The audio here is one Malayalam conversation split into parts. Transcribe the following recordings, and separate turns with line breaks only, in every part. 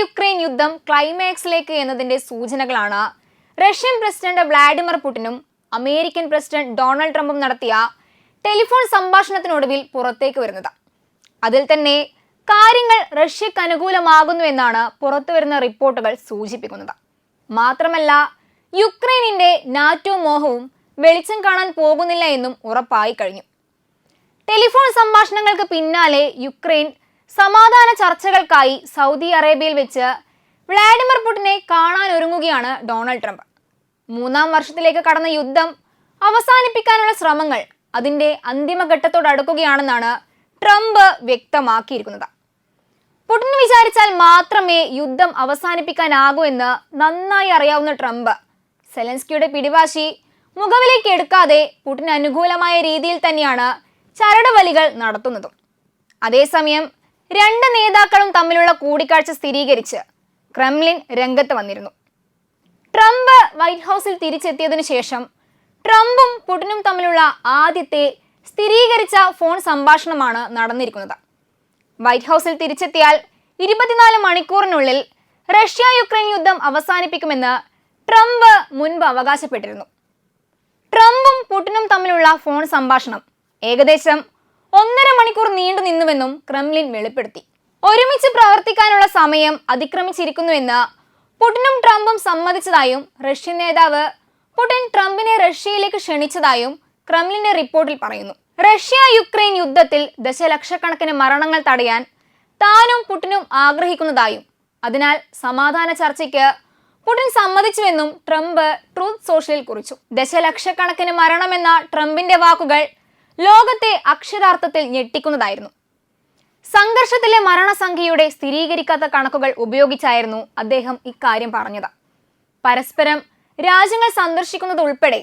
യുക്രൈൻ യുദ്ധം ക്ലൈമാക്സിലേക്ക് എന്നതിന്റെ സൂചനകളാണ്. റഷ്യൻ പ്രസിഡന്റ് വ്ളാഡിമിർ പുടിനും അമേരിക്കൻ പ്രസിഡന്റ് ഡൊണാൾഡ് ട്രംപും നടത്തിയ ടെലിഫോൺ സംഭാഷണത്തിനൊടുവിൽ പുറത്തേക്ക് വരുന്നത്. അതിൽ തന്നെ കാര്യങ്ങൾ റഷ്യക്ക് അനുകൂലമാകുന്നു എന്നാണ് പുറത്തുവരുന്ന റിപ്പോർട്ടുകൾ സൂചിപ്പിക്കുന്നത്. മാത്രമല്ല യുക്രൈനിന്റെ നാറ്റോ മോഹവും വെളിച്ചം കാണാൻ പോകുന്നില്ല എന്നും ഉറപ്പായി കഴിഞ്ഞു. ടെലിഫോൺ സംഭാഷണങ്ങൾക്ക് പിന്നാലെ യുക്രൈൻ സമാധാന ചർച്ചകൾക്കായി സൗദി അറേബ്യയിൽ വെച്ച് വ്ളാഡിമിർ പുടിനെ കാണാൻ ഒരുങ്ങുകയാണ് ഡൊണാൾഡ് ട്രംപ്. മൂന്നാം വർഷത്തിലേക്ക് കടന്ന യുദ്ധം അവസാനിപ്പിക്കാനുള്ള ശ്രമങ്ങൾ അതിന്റെ അന്തിമഘട്ടത്തോടടുക്കുകയാണെന്നാണ് ട്രംപ് വ്യക്തമാക്കിയിരിക്കുന്നത്. പുടിൻ വിചാരിച്ചാൽ മാത്രമേ യുദ്ധം അവസാനിപ്പിക്കാനാകൂ എന്ന് നന്നായി അറിയാവുന്ന ട്രംപ് സെലൻസ്കിയുടെ പിടിവാശി മുഖവിലേക്ക് എടുക്കാതെ പുടിന് അനുകൂലമായ രീതിയിൽ തന്നെയാണ് ചരടുവലികൾ നടത്തുന്നതും. അതേസമയം രണ്ട് നേതാക്കളും തമ്മിലുള്ള കൂടിക്കാഴ്ച സ്ഥിരീകരിച്ച് ക്രെംലിൻ രംഗത്ത് വന്നിരുന്നു. ട്രംപ് വൈറ്റ് ഹൗസിൽ തിരിച്ചെത്തിയതിനു ശേഷം ട്രംപും പുടിനും തമ്മിലുള്ള ആദ്യത്തെ സ്ഥിരീകരിച്ച ഫോൺ സംഭാഷണമാണ് നടന്നിരിക്കുന്നത്. വൈറ്റ് ഹൗസിൽ തിരിച്ചെത്തിയാൽ ഇരുപത്തിനാല് മണിക്കൂറിനുള്ളിൽ റഷ്യ യുക്രൈൻ യുദ്ധം അവസാനിപ്പിക്കുമെന്ന് ട്രംപ് മുൻപ് അവകാശപ്പെട്ടിരുന്നു. ട്രംപും പുടിനും തമ്മിലുള്ള ഫോൺ സംഭാഷണം ഏകദേശം ഒന്നര മണിക്കൂർ നീണ്ടു നിന്നുവെന്നും ക്രെംലിൻ വെളിപ്പെടുത്തി. ഒരുമിച്ച് പ്രവർത്തിക്കാനുള്ള സമയം അതിക്രമിച്ചിരിക്കുന്നുവെന്ന് പുടിനും ട്രംപും സമ്മതിച്ചതായും റഷ്യൻ നേതാവ് പുടിൻ ട്രംപിനെ റഷ്യയിലേക്ക് ക്ഷണിച്ചതായും ക്രെംലിന്റെ റിപ്പോർട്ടിൽ പറയുന്നു. റഷ്യ യുക്രൈൻ യുദ്ധത്തിൽ ദശലക്ഷക്കണക്കിന് മരണങ്ങൾ തടയാൻ താനും പുടിനും ആഗ്രഹിക്കുന്നതായും അതിനാൽ സമാധാന ചർച്ചയ്ക്ക് പുടിൻ സമ്മതിച്ചുവെന്നും ട്രംപ് ട്രൂത്ത് സോഷ്യലിൽ കുറിച്ചു. ദശലക്ഷക്കണക്കിന് മരണമെന്ന ട്രംപിന്റെ വാക്കുകൾ ലോകത്തെ അക്ഷരാർത്ഥത്തിൽ ഞെട്ടിക്കുന്നതായിരുന്നു. സംഘർഷത്തിലെ മരണസംഖ്യയുടെ സ്ഥിരീകരിക്കാത്ത കണക്കുകൾ ഉപയോഗിച്ചായിരുന്നു അദ്ദേഹം ഇക്കാര്യം പറഞ്ഞത്. പരസ്പരം രാജ്യങ്ങൾ സന്ദർശിക്കുന്നത് ഉൾപ്പെടെ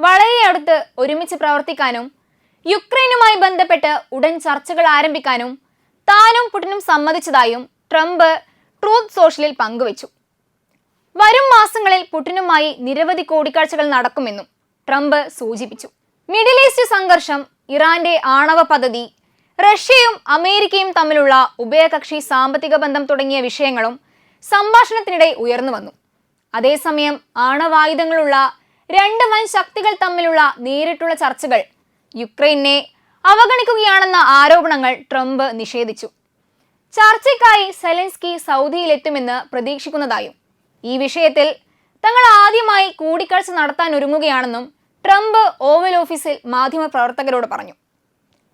വളരെ അടുത്ത് ഒരുമിച്ച് പ്രവർത്തിക്കാനും യുക്രൈനുമായി ബന്ധപ്പെട്ട് ഉടൻ ചർച്ചകൾ ആരംഭിക്കാനും താനും പുടിനും സമ്മതിച്ചതായും ട്രംപ് ട്രൂത്ത് സോഷ്യലിൽ പങ്കുവച്ചു. വരും മാസങ്ങളിൽ പുടിനുമായി നിരവധി കൂടിക്കാഴ്ചകൾ നടക്കുമെന്നും ട്രംപ് സൂചിപ്പിച്ചു. മിഡിൽ ഈസ്റ്റ് സംഘർഷം ഇറാന്റെ ആണവ പദ്ധതി റഷ്യയും അമേരിക്കയും തമ്മിലുള്ള ഉഭയകക്ഷി സാമ്പത്തിക ബന്ധം തുടങ്ങിയ വിഷയങ്ങളും സംഭാഷണത്തിനിടെ ഉയർന്നു വന്നു. അതേസമയം ആണവായുധങ്ങളുള്ള രണ്ട് വൻ ശക്തികൾ തമ്മിലുള്ള നേരിട്ടുള്ള ചർച്ചകൾ യുക്രൈനെ അവഗണിക്കുകയാണെന്ന ആരോപണങ്ങൾ ട്രംപ് നിഷേധിച്ചു. ചർച്ചയ്ക്കായി സെലൻസ്കി സൗദിയിലെത്തുമെന്ന് പ്രതീക്ഷിക്കുന്നതായും ഈ വിഷയത്തിൽ തങ്ങൾ ആദ്യമായി കൂടിക്കാഴ്ച നടത്താൻ ഒരുങ്ങുകയാണെന്നും ട്രംപ് ഓവൽ ഓഫീസിൽ മാധ്യമപ്രവർത്തകരോട് പറഞ്ഞു.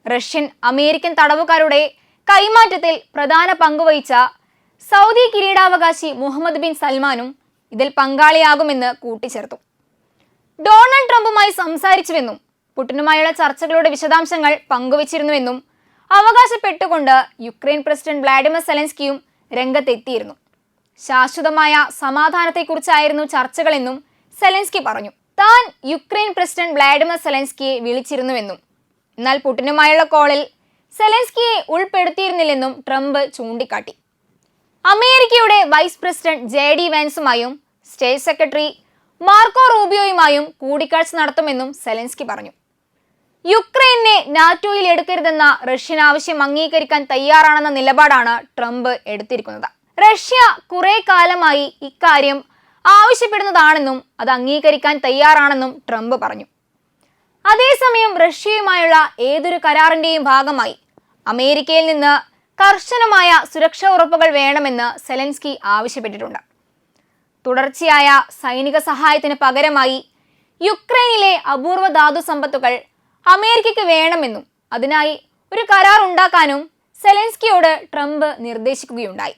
റഷ്യൻ അമേരിക്കൻ തടവുകാരുടെ കൈമാറ്റത്തിൽ പ്രധാന പങ്കുവഹിച്ച സൗദി കിരീടാവകാശി മുഹമ്മദ് ബിൻ സൽമാനും ഇതിൽ പങ്കാളിയാകുമെന്ന് കൂട്ടിച്ചേർത്തു. ഡൊണാൾഡ് ട്രംപുമായി സംസാരിച്ചുവെന്നും പുടിനുമായുള്ള ചർച്ചകളുടെ വിശദാംശങ്ങൾ പങ്കുവച്ചിരുന്നുവെന്നും അവകാശപ്പെട്ടുകൊണ്ട് യുക്രൈൻ പ്രസിഡന്റ് വ്ളാഡിമിർ സെലൻസ്കിയും രംഗത്തെത്തിയിരുന്നു. ശാശ്വതമായ സമാധാനത്തെക്കുറിച്ചായിരുന്നു ചർച്ചകളെന്നും സെലൻസ്കി പറഞ്ഞു. താൻ യുക്രൈൻ പ്രസിഡന്റ് വ്ളാഡിമിർ സെലൻസ്കിയെ വിളിച്ചിരുന്നുവെന്നും എന്നാൽ പുടിനുമായുള്ള കോളിൽ സെലൻസ്കിയെ ഉൾപ്പെടുത്തിയിരുന്നില്ലെന്നും ട്രംപ് ചൂണ്ടിക്കാട്ടി. അമേരിക്കയുടെ വൈസ് പ്രസിഡന്റ് ജെ ഡി വാൻസുമായും സ്റ്റേറ്റ് സെക്രട്ടറി മാർക്കോ റൂബിയോയുമായും കൂടിക്കാഴ്ച നടത്തുമെന്നും സെലൻസ്കി പറഞ്ഞു. യുക്രൈനെ നാറ്റോയിൽ എടുക്കരുതെന്ന റഷ്യൻ ആവശ്യം അംഗീകരിക്കാൻ തയ്യാറാണെന്ന നിലപാടാണ് ട്രംപ് എടുത്തിരിക്കുന്നത്. റഷ്യ കുറെ കാലമായി ഇക്കാര്യം ആവശ്യപ്പെടുന്നതാണെന്നും അത് അംഗീകരിക്കാൻ തയ്യാറാണെന്നും ട്രംപ് പറഞ്ഞു. അതേസമയം റഷ്യയുമായുള്ള ഏതൊരു കരാറിന്റെയും ഭാഗമായി അമേരിക്കയിൽ നിന്ന് കർശനമായ സുരക്ഷാ ഉറപ്പുകൾ വേണമെന്ന് സെലൻസ്കി ആവശ്യപ്പെട്ടിട്ടുണ്ട്. തുടർച്ചയായ സൈനിക സഹായത്തിന് പകരമായി യുക്രൈനിലെ അപൂർവ ധാതു സമ്പത്തുകൾ അമേരിക്കയ്ക്ക് വേണമെന്നും അതിനായി ഒരു കരാർ ഉണ്ടാക്കാനും സെലൻസ്കിയോട് ട്രംപ് നിർദ്ദേശിക്കുകയുണ്ടായി.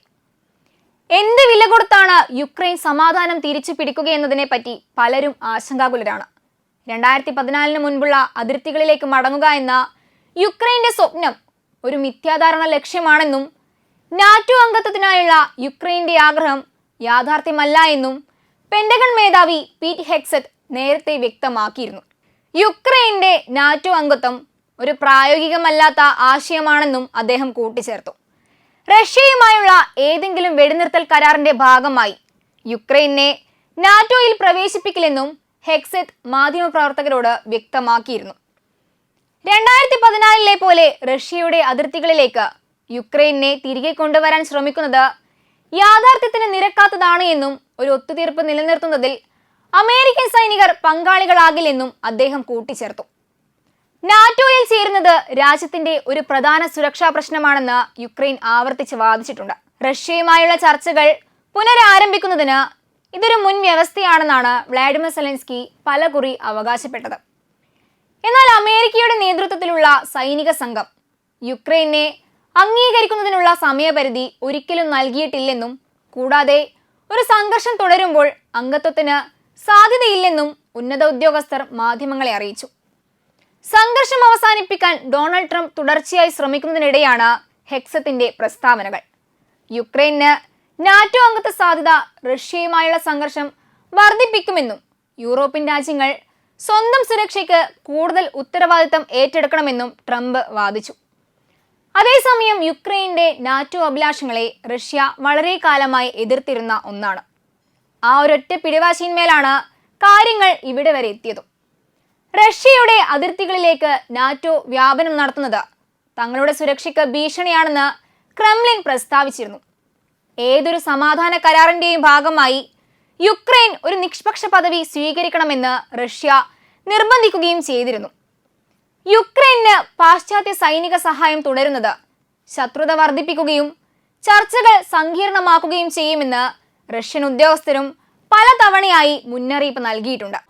എന്ത് വില കൊടുത്താണ് യുക്രൈൻ സമാധാനം തിരിച്ചു പിടിക്കുകയെന്നതിനെ പറ്റി പലരും ആശങ്കാകുലരാണ്. രണ്ടായിരത്തി പതിനാലിന് മുൻപുള്ള അതിർത്തികളിലേക്ക് മടങ്ങുക എന്ന യുക്രൈന്റെ സ്വപ്നം ഒരു മിഥ്യാധാരണ ലക്ഷ്യമാണെന്നും നാറ്റോ അംഗത്വത്തിനായുള്ള യുക്രൈന്റെ ആഗ്രഹം യാഥാർത്ഥ്യമല്ല എന്നും പെൻഡഗൺ മേധാവി പീറ്റ് ഹെക്സറ്റ് നേരത്തെ വ്യക്തമാക്കിയിരുന്നു. യുക്രൈന്റെ നാറ്റോ അംഗത്വം ഒരു പ്രായോഗികമല്ലാത്ത ആശയമാണെന്നും അദ്ദേഹം കൂട്ടിച്ചേർത്തു. റഷ്യയുമായുള്ള ഏതെങ്കിലും വെടിനിർത്തൽ കരാറിന്റെ ഭാഗമായി യുക്രൈനെ നാറ്റോയിൽ പ്രവേശിപ്പിക്കില്ലെന്നും ഹെക്സെറ്റ് മാധ്യമപ്രവർത്തകരോട് വ്യക്തമാക്കിയിരുന്നു. രണ്ടായിരത്തി പതിനാലിലെ പോലെ റഷ്യയുടെ അതിർത്തികളിലേക്ക് യുക്രൈനെ തിരികെ കൊണ്ടുവരാൻ ശ്രമിക്കുന്നത് യാഥാർത്ഥ്യത്തിന് നിരക്കാത്തതാണ് എന്നും ഒരു ഒത്തുതീർപ്പ് നിലനിർത്തുന്നതിൽ അമേരിക്കൻ സൈനികർ പങ്കാളികളാകില്ലെന്നും അദ്ദേഹം കൂട്ടിച്ചേർത്തു. നാറ്റോയിൽ ചേരുന്നത് രാജ്യത്തിന്റെ ഒരു പ്രധാന സുരക്ഷാ പ്രശ്നമാണെന്ന് യുക്രൈൻ ആവർത്തിച്ച് വാദിച്ചിട്ടുണ്ട്. റഷ്യയുമായുള്ള ചർച്ചകൾ പുനരാരംഭിക്കുന്നതിന് ഇതൊരു മുൻ വ്യവസ്ഥയാണെന്നാണ് വ്ളാഡിമിർ സെലൻസ്കി പലകുറി അവകാശപ്പെട്ടത്. എന്നാൽ അമേരിക്കയുടെ നേതൃത്വത്തിലുള്ള സൈനിക സംഘം യുക്രൈനെ അംഗീകരിക്കുന്നതിനുള്ള സമയപരിധി ഒരിക്കലും നൽകിയിട്ടില്ലെന്നും കൂടാതെ ഒരു സംഘർഷം തുടരുമ്പോൾ അംഗത്വത്തിന് സാധ്യതയില്ലെന്നും ഉന്നത ഉദ്യോഗസ്ഥർ മാധ്യമങ്ങളെ അറിയിച്ചു. സംഘർഷം അവസാനിപ്പിക്കാൻ ഡൊണാൾഡ് ട്രംപ് തുടർച്ചയായി ശ്രമിക്കുന്നതിനിടെയാണ് ഹെക്സത്തിന്റെ പ്രസ്താവനകൾ. യുക്രൈന് നാറ്റോ അംഗത്വ സാധ്യത റഷ്യയുമായുള്ള സംഘർഷം വർദ്ധിപ്പിക്കുമെന്നും യൂറോപ്യൻ രാജ്യങ്ങൾ സ്വന്തം സുരക്ഷയ്ക്ക് കൂടുതൽ ഉത്തരവാദിത്തം ഏറ്റെടുക്കണമെന്നും ട്രംപ് വാദിച്ചു. അതേസമയം യുക്രൈന്റെ നാറ്റോ അഭിലാഷങ്ങളെ റഷ്യ വളരെ കാലമായി എതിർത്തിരുന്ന ഒന്നാണ്. ആ ഒരൊറ്റ പിടിവാശിന്മേലാണ് കാര്യങ്ങൾ ഇവിടെ വരെ എത്തിയതും. റഷ്യയുടെ അതിർത്തികളിലേക്ക് നാറ്റോ വ്യാപനം നടത്തുന്നത് തങ്ങളുടെ സുരക്ഷയ്ക്ക് ഭീഷണിയാണെന്ന് ക്രെംലിൻ പ്രസ്താവിച്ചിരുന്നു. ഏതൊരു സമാധാന കരാറിന്റെയും ഭാഗമായി യുക്രൈൻ ഒരു നിഷ്പക്ഷ പദവി സ്വീകരിക്കണമെന്ന് റഷ്യ നിർബന്ധിക്കുകയും ചെയ്തിരുന്നു. യുക്രൈന് പാശ്ചാത്യ സൈനിക സഹായം തുടരുന്നത് ശത്രുത വർദ്ധിപ്പിക്കുകയും ചർച്ചകൾ സങ്കീർണമാക്കുകയും ചെയ്യുമെന്ന് റഷ്യൻ ഉദ്യോഗസ്ഥരും പലതവണയായി മുന്നറിയിപ്പ് നൽകിയിട്ടുണ്ട്.